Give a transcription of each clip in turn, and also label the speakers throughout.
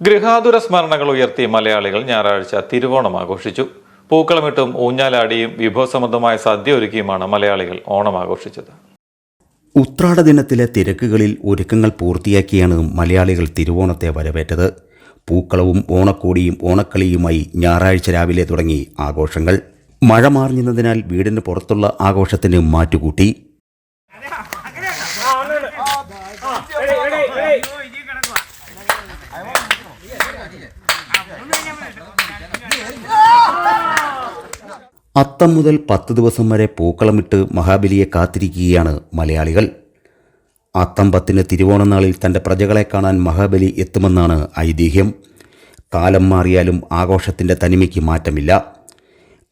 Speaker 1: ഗൃഹാതുര സ്മരണകൾ ഉയർത്തി മലയാളികൾ ഞായറാഴ്ച തിരുവോണം ആഘോഷിച്ചു പൂക്കളമിട്ടും ഊഞ്ഞാലാടിയും വിഭവസമൃദ്ധമായ സദ്യ ഒരുക്കിയുമാണ് മലയാളികൾ ഓണം ആഘോഷിച്ചത്
Speaker 2: ഉത്രാട ദിനത്തിലെ തിരക്കുകളിൽ ഒരുക്കങ്ങൾ പൂർത്തിയാക്കിയാണ് മലയാളികൾ തിരുവോണത്തെ വരവേറ്റത് പൂക്കളവും ഓണക്കോടിയും ഓണക്കളിയുമായി ഞായറാഴ്ച രാവിലെ തുടങ്ങി ആഘോഷങ്ങൾ മഴ മാറിഞ്ഞതിനാൽ വീടിന് പുറത്തുള്ള ആഘോഷത്തിന് മാറ്റുകൂട്ടി അത്തം മുതൽ പത്ത് ദിവസം വരെ പൂക്കളമിട്ട് മഹാബലിയെ കാത്തിരിക്കുകയാണ് മലയാളികൾ. അത്തം പത്തിന് തിരുവോണനാളിൽ തന്റെ പ്രജകളെ കാണാൻ മഹാബലി എത്തുമെന്നാണ് ഐതിഹ്യം. കാലം മാറിയാലും ആഘോഷത്തിന്റെ തനിമയ്ക്ക് മാറ്റമില്ല.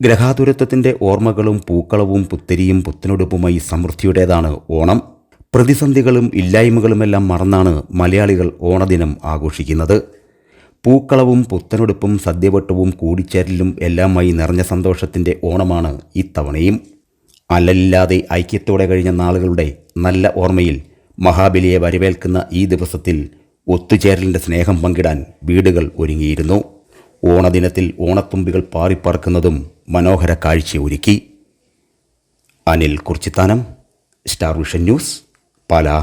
Speaker 2: ഗ്രഹാതുരത്വത്തിന്റെ ഓർമ്മകളും പൂക്കളവും പുത്തരിയും പുത്തനൊടുപ്പുമായി സമൃദ്ധിയുടേതാണ് ഓണം. പ്രതിസന്ധികളും ഇല്ലായ്മകളുമെല്ലാം മറന്നാണ് മലയാളികൾ ഓണദിനം ആഘോഷിക്കുന്നത്. പൂക്കളവും പുത്തനൊടുപ്പും സദ്യവട്ടവും കൂടിച്ചേരലും എല്ലാമായി നിറഞ്ഞ സന്തോഷത്തിന്റെ ഓണമാണ് ഇത്തവണയും. അല്ലലില്ലാതെ ഐക്യത്തോടെ കഴിഞ്ഞ നാളുകളുടെ നല്ല ഓർമ്മയിൽ മഹാബലിയെ വരവേൽക്കുന്ന ഈ ദിവസത്തിൽ ഒത്തുചേരലിന്റെ സ്നേഹം പങ്കിടാൻ വീടുകൾ ഒരുങ്ങിയിരുന്നു. ഓണദിനത്തിൽ ഓണത്തുമ്പികൾ പാറിപ്പറക്കുന്നതും മനോഹര കാഴ്ചയൊരുക്കി Anil Kurichithanam star vision news Pala.